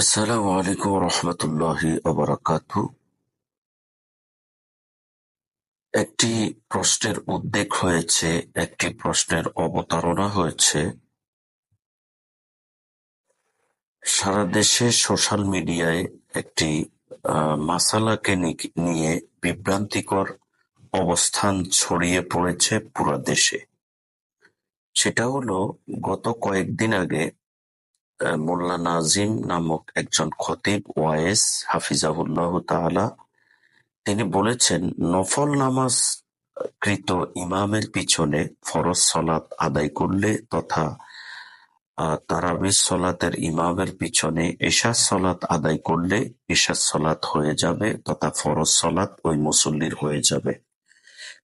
আসসালামু আলাইকুম রহমতুল্লাহি ওবরাকাতু একটি প্রশ্নের উদ্বেগ হয়েছে, একটি প্রশ্নের অবতারণা হয়েছে। সারা দেশে সোশ্যাল মিডিয়ায় একটি মাসালাকে নিয়ে বিভ্রান্তিকর অবস্থান ছড়িয়ে পড়েছে পুরো দেশে। সেটা হলো, গত কয়েকদিন আগে মোল্লা নাজিম নামক একজন খতিব ওয়াইস হাফিজাহুল্লাহ তাআলা। তিনি বলেছেন, নফল নামাজ কৃত ইমামের পিছনে ফরজ সলাত আদায় করলে তথা তারাবির সলাতের ইমামের পিছনে এশার সলাত আদায় করলে এশার সলাত হয়ে যাবে তথা ফরজ সলাত ওই মুসল্লির হয়ে যাবে।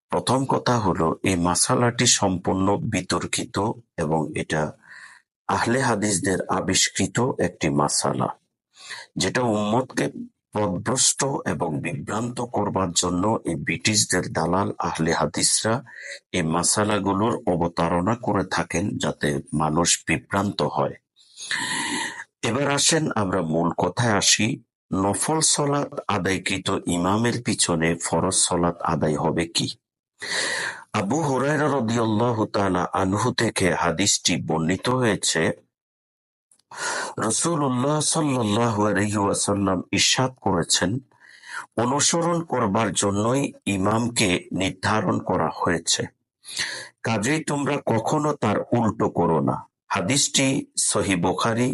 প্রথম কথা হলো, এই মাসালাটি সম্পূর্ণ বিতর্কিত এবং এটা আহলে হাদিসদের আবিষ্কৃত একটি মাসালা, যেটা উম্মতকে পথভ্রষ্ট এবং বিভ্রান্ত করবার জন্য এই ব্রিটিশদের দালাল আহলে হাদিসরা এই মাসালাগুলোর অবতারণা করে থাকেন যাতে মানুষ বিভ্রান্ত হয়। এবার আসেন আমরা মূল কথায় আসি, নফল সলাৎ আদায়কৃত ইমামের পিছনে ফরজ সলাৎ আদায় হবে কি? আবু আনহু থেকে হাদিসটি বর্ণিত হয়েছে রসুল্লাহ ওয়াসাল্লাম ইরশাদ করেছেন, অনুসরণ করবার জন্যই ইমামকে নির্ধারণ করা হয়েছে। কাজেই তোমরা কখনো তার উল্টো করো না। হাদিসটি সহি বোখারি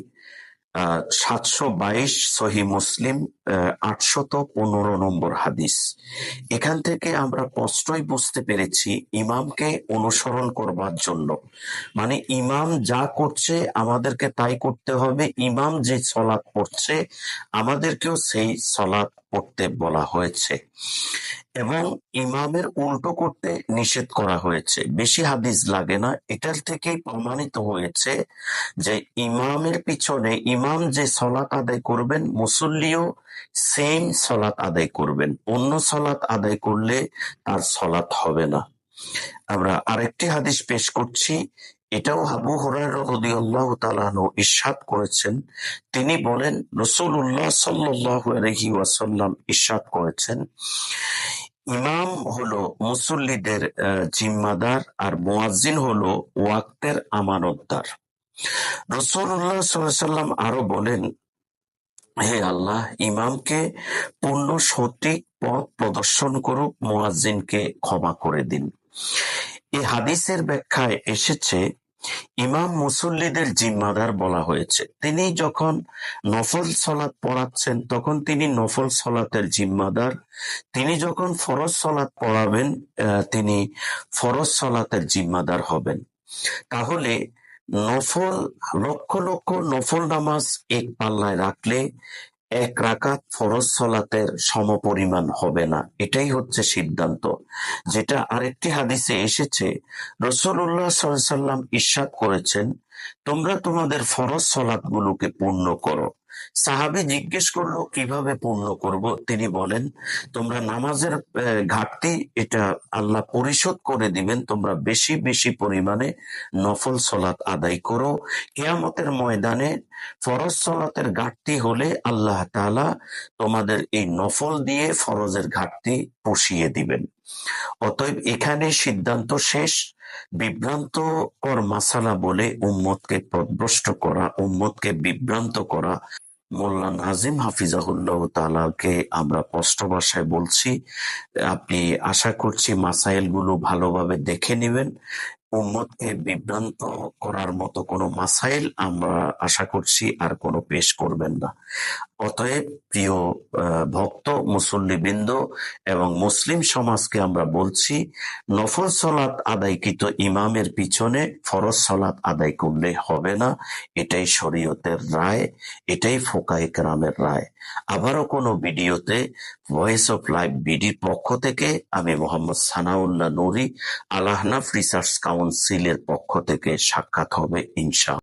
সাতশো বাইশ সহি মুসলিম আটশত পনেরো নম্বর হাদিস। এখান থেকে আমরা স্পষ্টই বুঝতে পেরেছি ইমামকে অনুসরণ করবার জন্য। মানে ইমাম যা করছে আমাদেরকে তাই করতে হবে। ইমাম যে সলাৎ পড়ছে, আমাদেরকেও সেই সলাৎ পড়তে বলা হয়েছে। এবং ইমামের উল্টো করতে নিষেধ করা হয়েছে। বেশি হাদিস লাগে না। এটার থেকেই প্রমাণিত হয়েছে যে ইমামের পিছনে ইমাম যে সলাৎ আদায় করবেন, মুসল্লিও সেম সলাৎ আদায় করবেন। অন্য সলাৎ আদায় করলে তার সলাৎ হবে না। আমরা আরেকটি হাদিস পেশ করছি। এটাও আবু আনহু ইরশাদ করেছেন। তিনি বলেন আলাইহি ওয়াসাল্লাম ইরশাদ করেছেন ইমাম হলো মুসল্লিদের জিম্মাদার আর মুয়াজ্জিন হলো ওয়াক্তের আমানতদার। রসুল্লাহ সাল্লাম আরও বলেন, হে আল্লাহ, ইমামকে পূর্ণ সঠিক পথ প্রদর্শন করুক, মুয়াজ্জিনকে ক্ষমা করে দিন। এই হাদিসের ব্যাখ্যায় এসেছে ইমাম মুসল্লিদের জিম্মাদার বলা হয়েছে। তিনি যখন নফল সলাৎ পড়াচ্ছেন, তখন তিনি নফল সলাতের জিম্মাদার। তিনি যখন ফরজ সলাৎ পড়াবেন তিনি ফরজ সলাতের জিম্মাদার হবেন। তাহলে নফল, লক্ষ লক্ষ নফল নামাজ এক পাল্লায় রাখলে এক রাকাত ফরজ সলাতের সমপরিমাণ হবে না। এটাই হচ্ছে সিদ্ধান্ত। যেটা আরেকটি হাদিসে এসেছে রসুল্লাহ সাল্লাম ইরশাদ করেছেন, তোমরা তোমাদের ফরজ সলাৎগুলোকে পূর্ণ করো। সাহাবি জিজ্ঞেস করল, কীভাবে পূর্ণ করব? তিনি বলেন, তোমরা নামাজের ঘাটতি এটা আল্লাহ পরিশোধ করে দিবেন। তোমরা বেশি বেশি পরিমাণে নফল সলাৎ আদায় করো। কেয়ামতের ময়দানে ফরজ সলাতের ঘাটতি হলে আল্লাহ তাআলা তোমাদের এই নফল দিয়ে ফরজের ঘাটতি পুষিয়ে দিবেন। অতএব এখানে সিদ্ধান্ত শেষ। বিভ্রান্তকর মাসালা বলে উম্মতকে পদভ্রষ্ট করা, উম্মতকে বিভ্রান্ত করা। মোল্লা নাজিম হাফিজাহুল্লাহ তালাকে আমরা স্পষ্ট ভাষায় বলছি, আপনি আশা করছি মাসাইলগুলো ভালোভাবে দেখে নেবেন। উম্মতকে বিভ্রান্ত করার মতো কোনো মাসাইল আমরা আশা করছি আর কোনো পেশ করবেন না। অতএব প্রিয় ভক্ত, মুসল্লিবৃন্দ এবং মুসলিম সমাজকে আমরা বলছি, নফল সলাৎ আদায়কৃত ইমামের পিছনে ফরজ সলাৎ আদায় করলে হবে না? এটাই শরীয়তের রায়, এটাই ফোকাই কেরামের রায়। আবারও কোনো ভিডিওতে ভয়েস অফ লাইভ বিডির পক্ষ থেকে আমি মোহাম্মদ সানাউল্লাহ নুরি, আল আহনাফ রিসার্চ কাউন্সিলের পক্ষ থেকে সাক্ষাৎ হবে ইনশা